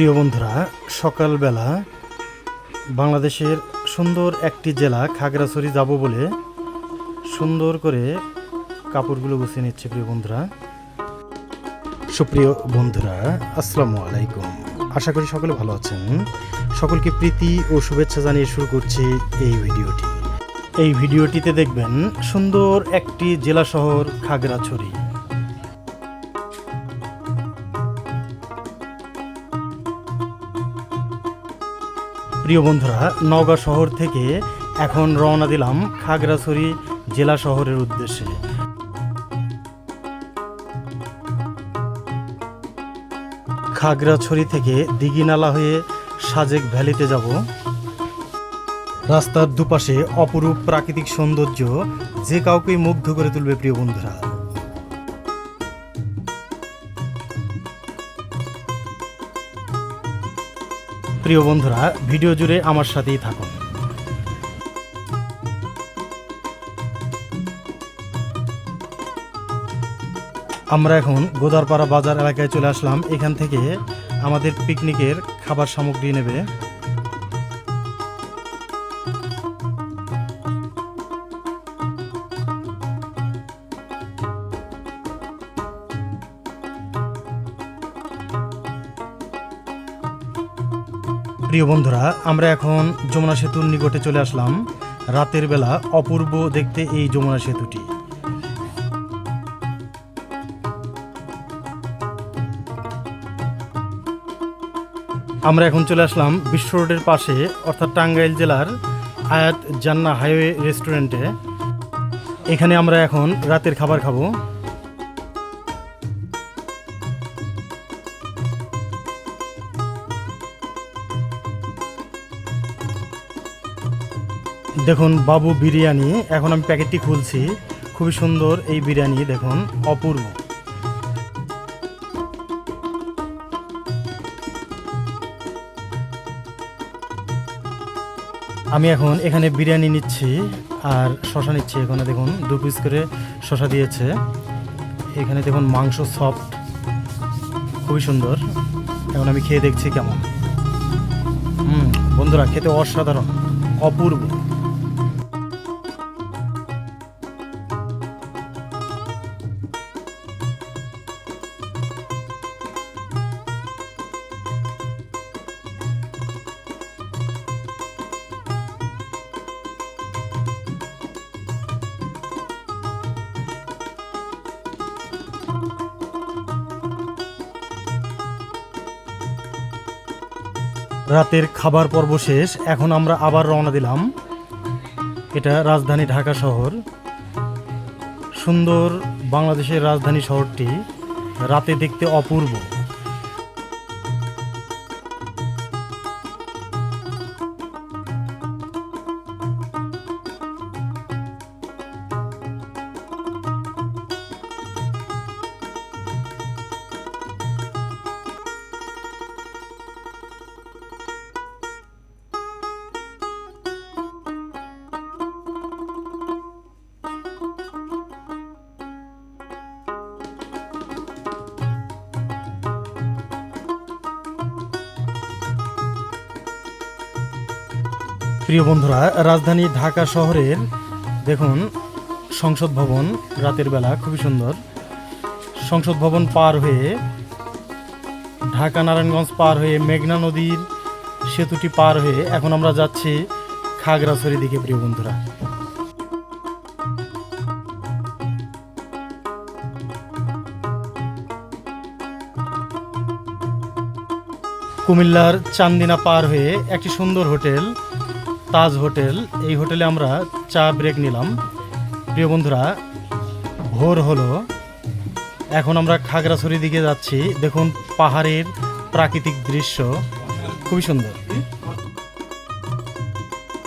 প্রিয় বন্ধুরা, সকালবেলা বাংলাদেশের সুন্দর একটি জেলা খাগড়াছড়ি যাব বলে সুন্দর করে কাপড়গুলো গুছিয়ে নিচ্ছে প্রিয় বন্ধুরা। সুপ্রিয় বন্ধুরা, আসসালামু আলাইকুম। আশা করি সকলে ভালো আছেন। সকলকে প্রীতি ও শুভেচ্ছা জানিয়ে শুরু করছি এই ভিডিওটি। এই ভিডিওটিতে দেখবেন সুন্দর একটি জেলা শহর খাগড়াছড়ি। প্রিয় বন্ধুরা, নওগাঁ শহর থেকে এখন রওনা দিলাম খাগড়াছড়ি জেলা শহরের উদ্দেশ্যে। খাগড়াছড়ি থেকে দিঘিনালা হয়ে সাজেক ভ্যালিতে যাব। রাস্তার দুপাশে অপরূপ প্রাকৃতিক সৌন্দর্য যে কাউকেই মুগ্ধ করে তুলবে প্রিয় বন্ধুরা। প্রিয় বন্ধুরা, ভিডিও জুড়ে আমার সাথেই থাকুন। আমরা এখন গোদারপাড়া বাজার এলাকায় চলে আসলাম। এখান থেকে আমাদের পিকনিকের খাবার সামগ্রী নেবে। প্রিয় বন্ধুরা, আমরা এখন যমুনা সেতুর নিকটে চলে আসলাম। রাতের বেলা অপূর্ব দেখতে এই যমুনা সেতুটি। আমরা এখন চলে আসলাম বিশ্ব রোডের পাশে, অর্থাৎ টাঙ্গাইল জেলার আয়াত জান্না হাইওয়ে রেস্টুরেন্টে। এখানে আমরা এখন রাতের খাবার খাব। দেখুন, বাবু বিরিয়ানি, এখন আমি প্যাকেটটি খুলছি। খুবই সুন্দর এই বিরিয়ানি, দেখুন, অপূর্ব। আমি এখন এখানে বিরিয়ানি নিচ্ছি, আর শশা নিচ্ছি এখানে, দেখুন, দু পিস করে শশা দিয়েছে। এখানে দেখুন, মাংস সফট খুবই সুন্দর। এখন আমি খেয়ে দেখছি কেমন। হুম, বন্ধুরা, খেতে অসাধারণ, অপূর্ব। রাতের খাবার পর্ব শেষ, এখন আমরা আবার রওনা দিলাম। এটা রাজধানী ঢাকা শহর। সুন্দর বাংলাদেশের রাজধানী শহরটি রাতে দেখতে অপূর্ব। প্রিয় বন্ধুরা, রাজধানী ঢাকা শহরের দেখুন, সংসদ ভবন রাতের বেলা খুবই সুন্দর। সংসদ ভবন পার হয়ে ঢাকা নারায়ণগঞ্জ পার হয়ে মেঘনা নদীর সেতুটি পার হয়ে এখন আমরা যাচ্ছি খাগড়াছড়ি দিকে, প্রিয় বন্ধুরা। কুমিল্লার চান্দিনা পার হয়ে একটি সুন্দর হোটেল তাজ হোটেল। এই হোটেলে আমরা চা ব্রেক নিলাম। প্রিয় বন্ধুরা, ভোর হলো। এখন আমরা খাগড়াছড়ির দিকে যাচ্ছি। দেখুন পাহাড়ের প্রাকৃতিক দৃশ্য। খুবই সুন্দর।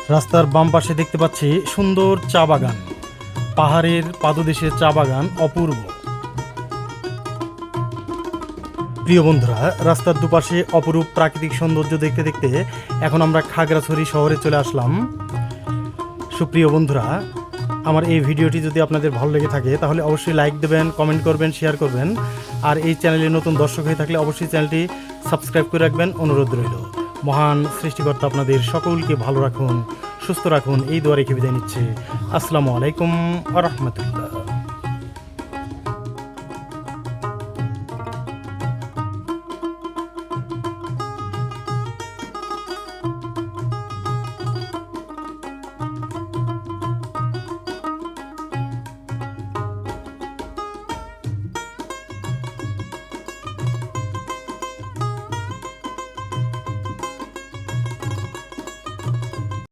রাস্তার বাম পাশে দেখতে পাচ্ছি সুন্দর চা বাগান। পাহাড়ের পাদদেশে চা বাগান অপূর্ব। প্রিয় বন্ধুরা, রাস্তার দুপাশে অপরূপ প্রাকৃতিক সৌন্দর্য দেখতে দেখতে এখন আমরা খাগড়াছড়ি শহরে চলে আসলাম। সুপ্রিয় বন্ধুরা, আমার এই ভিডিওটি যদি আপনাদের ভালো লেগে থাকে, তাহলে অবশ্যই লাইক দেবেন কমেন্ট করবেন শেয়ার করবেন। আর এই চ্যানেলে নতুন দর্শক হয়ে থাকলে অবশ্যই চ্যানেলটি সাবস্ক্রাইব করে রাখবেন। অনুরোধ রইল। মহান সৃষ্টিকর্তা আপনাদের সকলকে ভালো রাখুন, সুস্থ রাখুন, এই দোয়া রেখে বিদায় নিচ্ছে। আসসালামু আলাইকুম আ রহমতুল্লাহ।